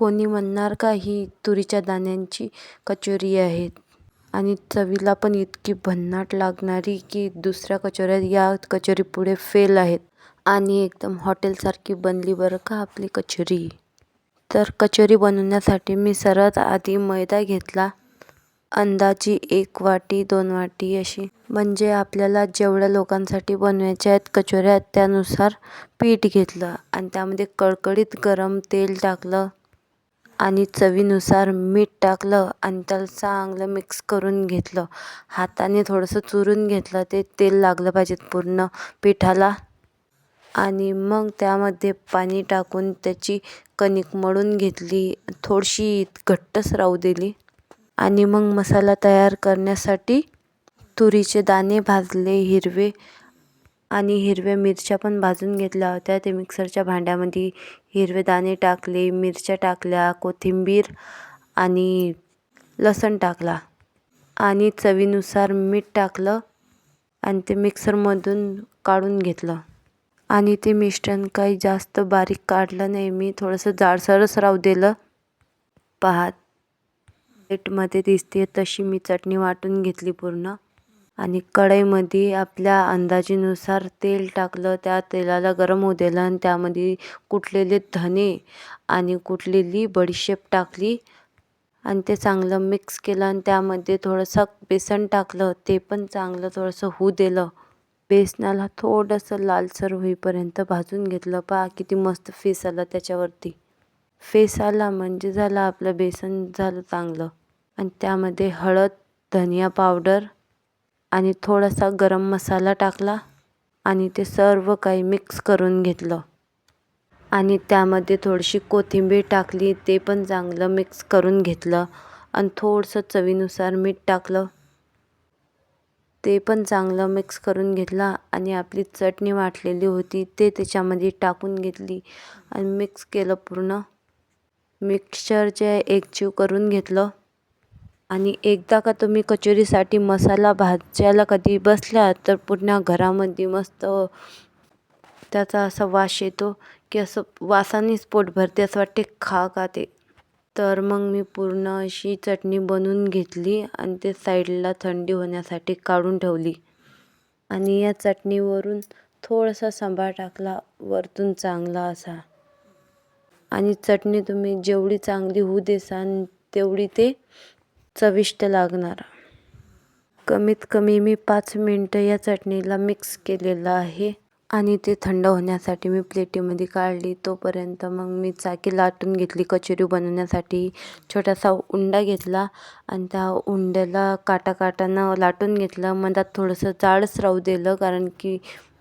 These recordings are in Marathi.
कोणी म्हणणार का ही तुरीच्या दाण्यांची कचोरी आहे? आणि चवीला पण इतकी भन्नाट लागणारी की दुसऱ्या कचोऱ्या या कचोरीपुढे फेल आहेत. आणि एकदम हॉटेलसारखी बनली बरं का आपली कचोरी. तर कचोरी बनवण्यासाठी मी सर्वात आधी मैदा घेतला. अंदाजी एक वाटी दोन वाटी अशी. म्हणजे आपल्याला जेवढ्या लोकांसाठी बनवायच्या आहेत कचोऱ्या त्यानुसार पीठ घेतलं. आणि त्यामध्ये कडकडीत गरम तेल टाकलं. आणि चवीनुसार मीठ टाकलं आणि त्याला चांगलं मिक्स करून घेतलं. हाताने थोडंसं चुरून घेतलं ते तेल लागलं पाहिजे पूर्ण पिठाला. आणि मग त्यामध्ये पाणी टाकून त्याची कणिक मळून घेतली थोडीशी घट्टच राहू दिली. आणि मग मसाला तयार करण्यासाठी तुरीचे दाणे भाजले हिरवे आणि हिरव्या मिरच्या पण भाजून घेतल्या होत्या. ते मिक्सरच्या भांड्यामध्ये हिरवे दाणे टाकले मिरच्या टाकल्या कोथिंबीर आणि लसूण टाकला आणि चवीनुसार मीठ टाकलं आणि ते मिक्सरमधून काढून घेतलं. आणि ते मिश्रण काही जास्त बारीक काढलं नाही. मी थोडंसं जाडसरच राहू दिलं. पहा प्लेटमध्ये दिसते तशी मी चटणी वाटून घेतली पूर्ण. आणि कढईमध्ये आपल्या अंदाजानुसार तेल टाकलं त्या तेलाला गरम होऊ दिलं आणि त्यामध्ये कुटलेले धने आणि कुटलेली बडीशेप टाकली आणि ते चांगलं मिक्स केलं आणि त्यामध्ये थोडंसं बेसन टाकलं ते पण चांगलं थोडंसं होऊ दिलं. बेसनाला थोडंसं लालसर होईपर्यंत भाजून घेतलं. पहा किती मस्त फेस आला त्याच्यावरती. फेस आला म्हणजे झालं आपलं बेसन झालं चांगलं. आणि त्यामध्ये हळद धनिया पावडर आणि थोडासा गरम मसाला टाकला आणि ते सर्व काही मिक्स करून घेतलं. आणि त्यामध्ये थोडीशी कोथिंबीर टाकली ते पण चांगलं मिक्स करून घेतलं आणि थोडंसं चवीनुसार मीठ टाकलं. ते पण चांगलं मिक्स करून घेतला आणि आपली चटणी वाटलेली होती ते त्याच्यामध्ये टाकून घेतली आणि मिक्स केलं पूर्ण. मिक्सचरचे एकजीव करून घेतलं. आणि एकदा का तुम्ही कचोरीसाठी मसाला भाजायला कधी बसल्या तर पूर्ण घरामध्ये मस्त त्याचा असा वास येतो की असं वासानेच पोट भरते असं वाटते खा का ते. तर मग मी पूर्ण अशी चटणी बनवून घेतली आणि ते साईडला थंडी होण्यासाठी काढून ठेवली. आणि या चटणीवरून थोडासा सांबार टाकला वरतून चांगला असा. आणि चटणी तुम्ही जेवढी चांगली होऊ देसान तेवढी ते चविष्ट लागणार. कमीत कमी मी पाच मिनटं या चटणीला मिक्स केलेलं आहे आणि ते थंड होण्यासाठी मी प्लेटीमध्ये काढली. तोपर्यंत मग मी चाकी लाटून घेतली कचोरी बनवण्यासाठी. छोटासा उंडा घेतला आणि त्या उंड्याला काटा काटानं लाटून घेतलं. मधात थोडंसं जाडच राहू दिलं कारण की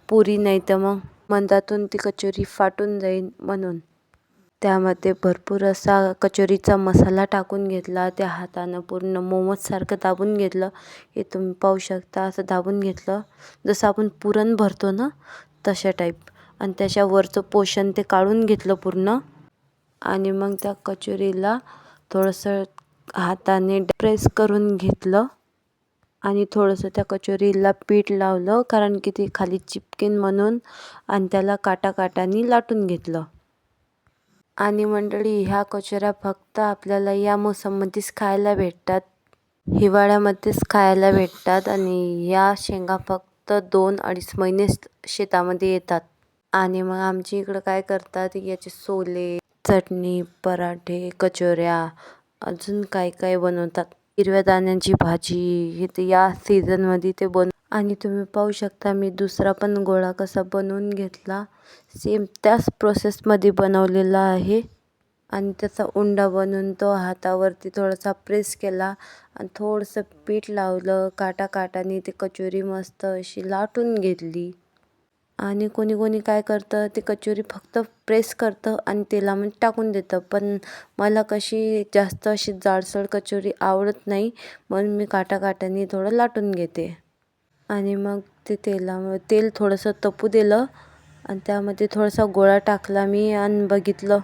पुरी नाही तर मग मधातून ती कचोरी फाटून जाईल म्हणून. त्यामध्ये भरपूर असा कचोरीचा मसाला टाकून घेतला त्या हातानं पूर्ण मोमोजसारखं दाबून घेतलं. हे तुम्ही पाहू शकता असं दाबून घेतलं. जसं आपण पुरण भरतो ना तशा टाईप आणि त्याच्यावरचं पोषण ते काढून घेतलं पूर्ण. आणि मग त्या कचोरीला थोडंसं हाताने प्रेस करून घेतलं. आणि थोडंसं त्या कचोरीला पीठ लावलं कारण की ती खाली चिपकेन म्हणून. आणि त्याला काटाकाटाने लाटून घेतलं. आणि मंडळी ह्या कचोऱ्या फक्त आपल्याला या मोसममध्येच खायला भेटतात हिवाळ्यामध्येच खायला भेटतात आणि या शेंगा फक्त दोन अडीच महिनेच शेतामध्ये येतात. आणि मग आमच्या इकडं काय करतात याचे सोले चटणी पराठे कचोऱ्या अजून काय काय बनवतात. हिरव्या दाण्यांची भाजी हे ते या सीझनमध्ये ते बन आणि तुम्ही पाहू शकता मी दुसरा पण गोळा कसा बनवून घेतला. सेम त्याच प्रोसेसमध्ये बनवलेला आहे. आणि त्याचा उंडा बनवून तो हातावरती थोडासा प्रेस केला. आणि थोडंसं पीठ लावलं. काटा काटाने ती कचोरी मस्त अशी लाटून घेतली. आणि कोणी कोणी काय करतं ते कचोरी फक्त प्रेस करतं आणि तेलामध्ये टाकून देतं. पण मला कशी जास्त अशी जाडसर कचोरी आवडत नाही. म्हणून मी काटाकाटाने थोडं लाटून घेते. आणि मग ते तेलामध्ये तेल थोडंसं तपू दिलं. आणि त्यामध्ये थोडासा गोळा टाकला मी आणि बघितलं.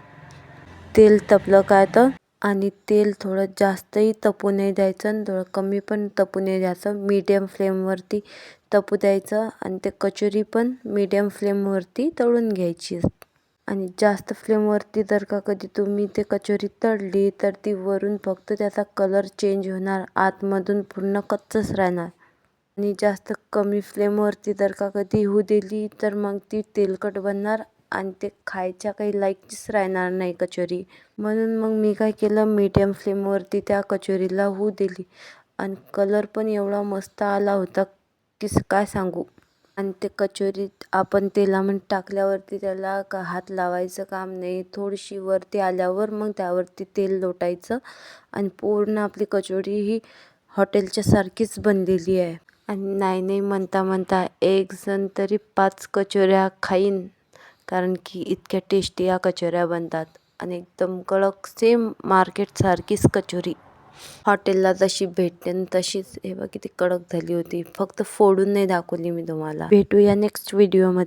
तेल तपलं काय तर. आणि तेल थोडं जास्तही तपू नाही द्यायचं आणि थोडं कमी पण तपू नाही द्यायचं. मीडियम फ्लेमवरती तपू द्यायचं आणि ते कचोरी पण मीडियम फ्लेमवरती तळून घ्यायची आणि जास्त फ्लेमवरती जर का कधी तुम्ही ते कचोरी तळली तर ती वरून फक्त त्याचा कलर चेंज होणार. आतमधून पूर्ण कच्चंच राहणार. आणि जास्त कमी फ्लेमवरती जर का कधी होऊ दिली तर मग ती तेलकट बनणार आणि ते खायच्या काही लायकीच राहणार नाही कचोरी. म्हणून मग मी काय केलं मीडियम फ्लेमवरती त्या कचोरीला होऊ दिली. आणि कलर पण एवढा मस्त आला होता की काय सांगू? आणि ते कचोरीत आपण तेलामध्ये टाकल्यावरती त्याला का हात लावायचं काम नाही. थोडीशी वरती आल्यावर मग त्यावरती तेल लोटायचं. आणि पूर्ण आपली कचोरी ही हॉटेलच्या सारखीच बनलेली आहे. आणि नाही नाही म्हणता म्हणता एक जण तरी पाच कचोऱ्या खाईन कारण की इतक्या टेस्टी या कचोऱ्या बनतात. आणि एकदम कडक सेम मार्केटसारखीच कचोरी. हॉटेलला जशी भेटते तशीच हे बघ किती कडक झाली होती. फक्त फोडून नाही दाखवली मी तुम्हाला. भेटूया नेक्स्ट व्हिडिओमध्ये